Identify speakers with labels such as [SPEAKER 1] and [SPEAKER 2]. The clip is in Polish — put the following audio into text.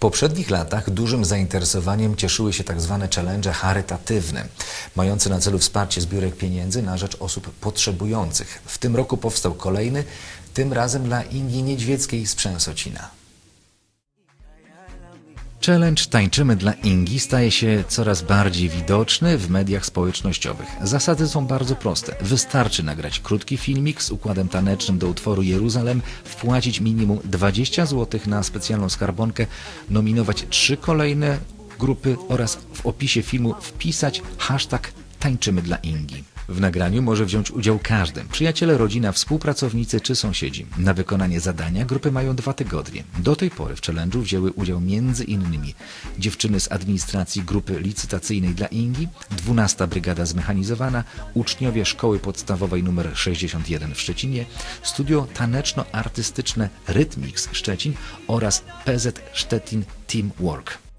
[SPEAKER 1] poprzednich latach dużym zainteresowaniem cieszyły się tzw. challenge charytatywne, mające na celu wsparcie zbiórek pieniędzy na rzecz osób potrzebujących. W tym roku powstał kolejny, tym razem dla Ingi Niedźwieckiej z Przęsocina. Challenge Tańczymy dla Ingi staje się coraz bardziej widoczny w mediach społecznościowych. Zasady są bardzo proste. Wystarczy nagrać krótki filmik z układem tanecznym do utworu Jeruzalem, wpłacić minimum 20 zł na specjalną skarbonkę, nominować trzy kolejne grupy oraz w opisie filmu wpisać hashtag Tańczymy dla Ingi. W nagraniu może wziąć udział każdy, przyjaciele, rodzina, współpracownicy czy sąsiedzi. Na wykonanie zadania grupy mają dwa tygodnie. Do tej pory w challenge'u wzięły udział innymi dziewczyny z administracji grupy licytacyjnej dla Ingi, 12 Brygada Zmechanizowana, uczniowie Szkoły Podstawowej nr 61 w Szczecinie, studio taneczno-artystyczne Rytmix Szczecin oraz PZ Szczecin Teamwork.